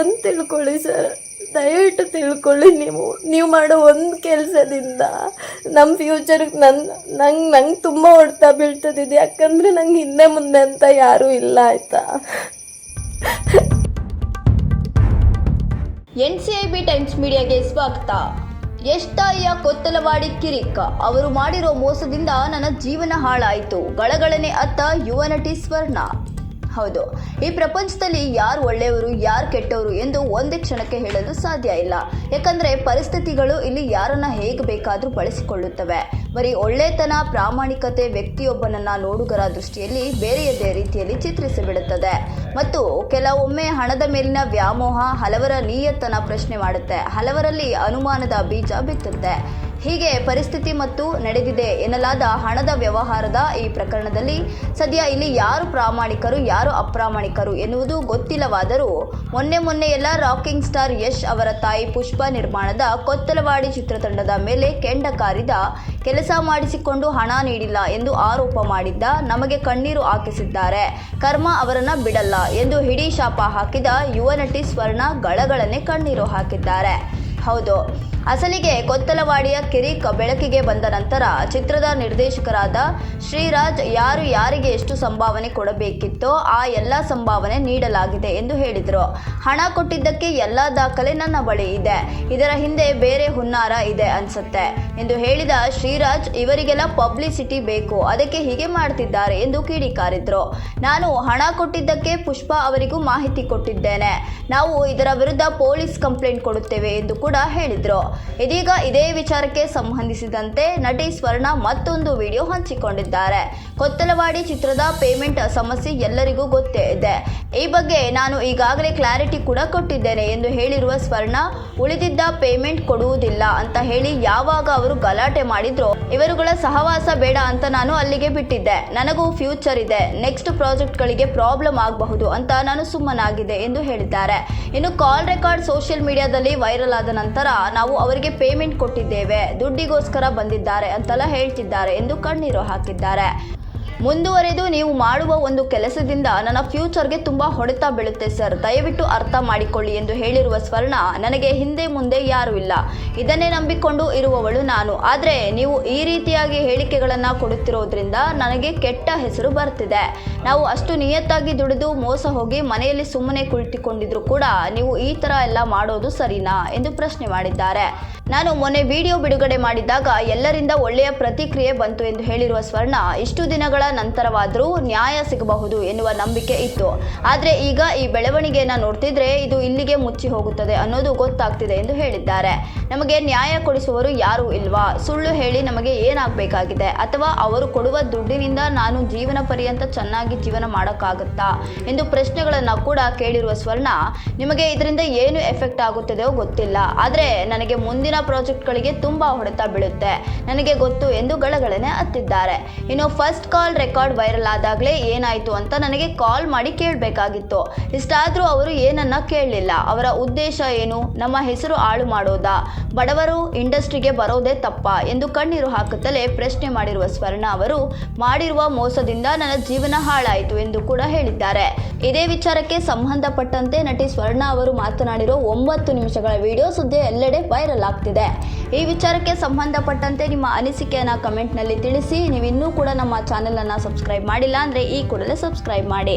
ಒಂದು ತಿಳ್ಕೊಳ್ಳಿ ಸರ್. ದಯವಿಟ್ಟು ತಿಳ್ಕೊಳ್ಳಿ ನೀವು. ನೀವು ಮಾಡೋ ಒಂದು ಕೆಲಸದಿಂದ ನಮ್ಮ ಫ್ಯೂಚರ್ಗೆ ನನ್ನ ನಂಗೆ ನಂಗೆ ತುಂಬ ಹೊಡ್ತಾ ಬೀಳ್ತದಿದೆ. ಯಾಕಂದರೆ ನಂಗೆ ಹಿಂದೆ ಮುಂದೆ ಅಂತ ಯಾರೂ ಇಲ್ಲ, ಆಯಿತಾ? N C I B times ಮೀಡಿಯಾಗೆ ಸ್ವಾಗತ. ಎಷ್ಟಾಯ ಕೊತ್ತಲವಾಡಿ ಕಿರಿಕ್. ಅವರು ಮಾಡಿರೋ ಮೋಸದಿಂದ ನನ್ನ ಜೀವನ ಹಾಳಾಯಿತು. ಗಳಗಳನೆ ಅತ್ತ ಯುವ ನಟಿ ಸ್ವರ್ಣ. ಹೌದು. ಈ ಪ್ರಪಂಚದಲ್ಲಿ ಯಾರು ಒಳ್ಳೆಯವರು, ಯಾರು ಕೆಟ್ಟವರು ಎಂದು ಒಂದೇ ಕ್ಷಣಕ್ಕೆ ಹೇಳಲು ಸಾಧ್ಯ ಇಲ್ಲ. ಯಾಕಂದರೆ ಪರಿಸ್ಥಿತಿಗಳು ಇಲ್ಲಿ ಯಾರನ್ನ ಹೇಗೆ ಬೇಕಾದರೂ ಬಳಸಿಕೊಳ್ಳುತ್ತವೆ. ಬರೀ ಒಳ್ಳೆತನ, ಪ್ರಾಮಾಣಿಕತೆ, ವ್ಯಕ್ತಿಯೊಬ್ಬನನ್ನು ನೋಡುಗರ ದೃಷ್ಟಿಯಲ್ಲಿ ಬೇರೆಯದೇ ರೀತಿಯಲ್ಲಿ ಚಿತ್ರಿಸಿಬಿಡುತ್ತದೆ. ಮತ್ತು ಕೆಲವೊಮ್ಮೆ ಹಣದ ಮೇಲಿನ ವ್ಯಾಮೋಹ ಹಲವರ ನೀಯತ್ತನ ಪ್ರಶ್ನೆ ಮಾಡುತ್ತೆ. ಹಲವರಲ್ಲಿ ಅನುಮಾನದ ಬೀಜ ಬಿತ್ತುತ್ತೆ. ಹೀಗೆ ಪರಿಸ್ಥಿತಿ ಮತ್ತು ನಡೆದಿದೆ ಎನ್ನಲಾದ ಹಣದ ವ್ಯವಹಾರದ ಈ ಪ್ರಕರಣದಲ್ಲಿ ಸದ್ಯ ಇಲ್ಲಿ ಯಾರು ಪ್ರಾಮಾಣಿಕರು, ಯಾರು ಅಪ್ರಾಮಾಣಿಕರು ಎನ್ನುವುದು ಗೊತ್ತಿಲ್ಲವಾದರೂ ಮೊನ್ನೆ ಮೊನ್ನೆಯೆಲ್ಲ ರಾಕಿಂಗ್ ಸ್ಟಾರ್ ಯಶ್ ಅವರ ತಾಯಿ ಪುಷ್ಪ ನಿರ್ಮಾಣದ ಕೊತ್ತಲವಾಡಿ ಚಿತ್ರತಂಡದ ಮೇಲೆ ಕೆಂಡ ಕಾರಿದ ಕೆಲಸ ಮಾಡಿಸಿಕೊಂಡು ಹಣ ನೀಡಿಲ್ಲ ಎಂದು ಆರೋಪ ಮಾಡಿದ್ದ ನಮಗೆ ಕಣ್ಣೀರು ಹಾಕಿಸಿದ್ದಾರೆ. ಕರ್ಮ ಅವರನ್ನ ಬಿಡಲ್ಲ ಎಂದು ಹಿಡಿ ಶಾಪ ಹಾಕಿದ ಯುವ ನಟಿ ಸ್ವರ್ಣ ಗಳಗಳನೆ ಕಣ್ಣೀರು ಹಾಕಿದ್ದಾರೆ. ಹೌದು ಅಸಲಿಗೆ ಕೊತ್ತಲವಾಡಿಯ ಕಿರಿಕ್ ಬೆಳಕಿಗೆ ಬಂದ ನಂತರ ಚಿತ್ರದ ನಿರ್ದೇಶಕರಾದ ಶ್ರೀರಾಜ್ ಯಾರು ಯಾರಿಗೆ ಎಷ್ಟು ಸಂಭಾವನೆ ಕೊಡಬೇಕಿತ್ತೋ ಆ ಎಲ್ಲ ಸಂಭಾವನೆ ನೀಡಲಾಗಿದೆ ಎಂದು ಹೇಳಿದರು. ಹಣ ಕೊಟ್ಟಿದ್ದಕ್ಕೆ ಎಲ್ಲ ದಾಖಲೆ ನನ್ನ ಬಳಿ ಇದೆ. ಇದರ ಹಿಂದೆ ಬೇರೆ ಹುನ್ನಾರ ಇದೆ ಅನ್ಸುತ್ತೆ ಎಂದು ಹೇಳಿದ ಶ್ರೀರಾಜ್, ಇವರಿಗೆಲ್ಲ ಪಬ್ಲಿಸಿಟಿ ಬೇಕು. ಅದಕ್ಕೆ ಹೀಗೆ ಮಾಡ್ತಿದ್ದಾರೆ ಎಂದು ಕಿಡಿಕಾರಿದ್ರು. ನಾನು ಹಣ ಕೊಟ್ಟಿದ್ದಕ್ಕೆ ಪುಷ್ಪ ಅವರಿಗೂ ಮಾಹಿತಿ ಕೊಟ್ಟಿದ್ದೇನೆ. ನಾವು ಇದರ ವಿರುದ್ಧ ಪೊಲೀಸ್ ಕಂಪ್ಲೇಂಟ್ ಕೊಡುತ್ತೇವೆ ಎಂದು ಕೂಡ ಹೇಳಿದ್ರು. ಇದೀಗ ಇದೇ ವಿಚಾರಕ್ಕೆ ಸಂಬಂಧಿಸಿದಂತೆ ನಟಿ ಸ್ವರ್ಣ ಮತ್ತೊಂದು ವಿಡಿಯೋ ಹಂಚಿಕೊಂಡಿದ್ದಾರೆ. ಕೊತ್ತಲವಾಡಿ ಚಿತ್ರದ ಪೇಮೆಂಟ್ ಸಮಸ್ಯೆ ಎಲ್ಲರಿಗೂ ಗೊತ್ತೇ ಇದೆ. ಈ ಬಗ್ಗೆ ನಾನು ಈಗಾಗಲೇ ಕ್ಲಾರಿಟಿ ಕೂಡ ಕೊಟ್ಟಿದ್ದೇನೆ ಎಂದು ಹೇಳಿರುವ ಸ್ವರ್ಣ, ಉಳಿದಿದ್ದ ಪೇಮೆಂಟ್ ಕೊಡುವುದಿಲ್ಲ ಅಂತ ಹೇಳಿ ಯಾವಾಗ ಅವರು ಗಲಾಟೆ ಮಾಡಿದ್ರು, ಇವರುಗಳ ಸಹವಾಸ ಬೇಡ ಅಂತ ನಾನು ಅಲ್ಲಿಗೆ ಬಿಟ್ಟಿದ್ದೆ. ನನಗೂ ಫ್ಯೂಚರ್ ಇದೆ. ನೆಕ್ಸ್ಟ್ ಪ್ರಾಜೆಕ್ಟ್ಗಳಿಗೆ ಪ್ರಾಬ್ಲಮ್ ಆಗಬಹುದು ಅಂತ ನಾನು ಸುಮ್ಮನಾಗಿದೆ ಎಂದು ಹೇಳಿದ್ದಾರೆ. ಇನ್ನು ಕಾಲ್ ರೆಕಾರ್ಡ್ ಸೋಷಿಯಲ್ ಮೀಡಿಯಾದಲ್ಲಿ ವೈರಲ್ ಆದ ನಂತರ ನಾವು ಅವರಿಗೆ ಪೇಮೆಂಟ್ ಕೊಟ್ಟಿದ್ದೇವೆ. ದುಡ್ಡಿಗೋಸ್ಕರ ಬಂದಿದ್ದಾರೆ ಅಂತೆಲ್ಲ ಹೇಳ್ತಿದ್ದಾರೆ ಎಂದು ಕಣ್ಣೀರು ಹಾಕಿದ್ದಾರೆ. ಮುಂದುವರೆದು ನೀವು ಮಾಡುವ ಒಂದು ಕೆಲಸದಿಂದ ನನ್ನ ಫ್ಯೂಚರ್ಗೆ ತುಂಬ ಹೊಡೆತ ಬೀಳುತ್ತೆ, ಸರ್. ದಯವಿಟ್ಟು ಅರ್ಥ ಮಾಡಿಕೊಳ್ಳಿ ಎಂದು ಹೇಳಿರುವ ಸ್ವರ್ಣ, ನನಗೆ ಹಿಂದೆ ಮುಂದೆ ಯಾರೂ ಇಲ್ಲ. ಇದನ್ನೇ ನಂಬಿಕೊಂಡು ಇರುವವಳು ನಾನು. ಆದರೆ ನೀವು ಈ ರೀತಿಯಾಗಿ ಹೇಳಿಕೆಗಳನ್ನು ಕೊಡುತ್ತಿರೋದ್ರಿಂದ ನನಗೆ ಕೆಟ್ಟ ಹೆಸರು ಬರ್ತಿದೆ. ನಾವು ಅಷ್ಟು ನಿಯತ್ತಾಗಿ ದುಡಿದು ಮೋಸ ಹೋಗಿ ಮನೆಯಲ್ಲಿ ಸುಮ್ಮನೆ ಕುಳಿತುಕೊಂಡಿದ್ರು ಕೂಡ ನೀವು ಈ ಥರ ಎಲ್ಲ ಮಾಡೋದು ಸರಿನಾ ಎಂದು ಪ್ರಶ್ನೆ ಮಾಡಿದ್ದಾರೆ. ನಾನು ಮೊನ್ನೆ ವಿಡಿಯೋ ಬಿಡುಗಡೆ ಮಾಡಿದಾಗ ಎಲ್ಲರಿಂದ ಒಳ್ಳೆಯ ಪ್ರತಿಕ್ರಿಯೆ ಬಂತು ಎಂದು ಹೇಳಿರುವ ಸ್ವರ್ಣ, ಇಷ್ಟು ದಿನಗಳ ನಂತರವಾದರೂ ನ್ಯಾಯ ಸಿಗಬಹುದು ಎನ್ನುವ ನಂಬಿಕೆ ಇತ್ತು. ಆದರೆ ಈಗ ಈ ಬೆಳವಣಿಗೆಯನ್ನು ನೋಡ್ತಿದ್ರೆ ಇದು ಇಲ್ಲಿಗೆ ಮುಚ್ಚಿ ಹೋಗುತ್ತದೆ ಅನ್ನೋದು ಗೊತ್ತಾಗ್ತಿದೆ ಎಂದು ಹೇಳಿದ್ದಾರೆ. ನಮಗೆ ನ್ಯಾಯ ಕೊಡಿಸುವವರು ಯಾರೂ ಇಲ್ವಾ? ಸುಳ್ಳು ಹೇಳಿ ನಮಗೆ ಏನಾಗಬೇಕಾಗಿದೆ? ಅಥವಾ ಅವರು ಕೊಡುವ ದುಡ್ಡಿನಿಂದ ನಾನು ಜೀವನ ಪರ್ಯಂತ ಚೆನ್ನಾಗಿ ಜೀವನ ಮಾಡೋಕ್ಕಾಗುತ್ತಾ? ಎಂದು ಪ್ರಶ್ನೆಗಳನ್ನು ಕೂಡ ಕೇಳಿರುವ ಸ್ವರ್ಣ, ನಿಮಗೆ ಇದರಿಂದ ಏನು ಎಫೆಕ್ಟ್ ಆಗುತ್ತದೆಯೋ ಗೊತ್ತಿಲ್ಲ. ಆದರೆ ನನಗೆ ಮುಂದಿನ ಪ್ರಾಜೆಕ್ಟ್ಗಳಿಗೆ ತುಂಬ ಹೊಡೆತ ಬೀಳುತ್ತೆ. ನನಗೆ ಗೊತ್ತು ಎಂದು ಗಳಗಳನೆ ಹತ್ತಿದ್ದಾರೆ ಇನ್ನು ಫಸ್ಟ್ ಕಾಲ್ ರೆಕಾರ್ಡ್ ವೈರಲ್ ಆದಾಗಲೇ ಏನಾಯಿತು ಅಂತ ನನಗೆ ಕಾಲ್ ಮಾಡಿ ಕೇಳಬೇಕಾಗಿತ್ತು. ಇಷ್ಟಾದರೂ ಅವರು ಏನನ್ನ ಕೇಳಲಿಲ್ಲ. ಅವರ ಉದ್ದೇಶ ಏನು? ನಮ್ಮ ಹೆಸರು ಹಾಳು ಮಾಡೋದಾ? ಬಡವರು ಇಂಡಸ್ಟ್ರಿಗೆ ಬರೋದೇ ತಪ್ಪ ಎಂದು ಕಣ್ಣೀರು ಹಾಕುತ್ತಲೇ ಪ್ರಶ್ನೆ ಮಾಡಿರುವ ಸ್ವರ್ಣ ಅವರು, ಮಾಡಿರುವ ಮೋಸದಿಂದ ನನ್ನ ಜೀವನ ಹಾಳಾಯಿತು ಎಂದು ಕೂಡ ಹೇಳಿದ್ದಾರೆ. ಇದೇ ವಿಚಾರಕ್ಕೆ ಸಂಬಂಧಪಟ್ಟಂತೆ ನಟಿ ಸ್ವರ್ಣ ಅವರು ಮಾತನಾಡಿರೋ ಒಂಬತ್ತು ನಿಮಿಷಗಳ ವಿಡಿಯೋ ಸುದ್ದಿ ಎಲ್ಲೆಡೆ ವೈರಲ್ ಆಗ್ತಿದೆ. ಈ ವಿಚಾರಕ್ಕೆ ಸಂಬಂಧಪಟ್ಟಂತೆ ನಿಮ್ಮ ಅನಿಸಿಕೆಯನ್ನು ಕಮೆಂಟ್ನಲ್ಲಿ ತಿಳಿಸಿ. ನೀವಿನ್ನೂ ಕೂಡ ನಮ್ಮ ಚಾನೆಲನ್ನು ಸಬ್ಸ್ಕ್ರೈಬ್ ಮಾಡಿಲ್ಲ ಅಂದರೆ ಈ ಕೂಡಲೇ ಸಬ್ಸ್ಕ್ರೈಬ್ ಮಾಡಿ.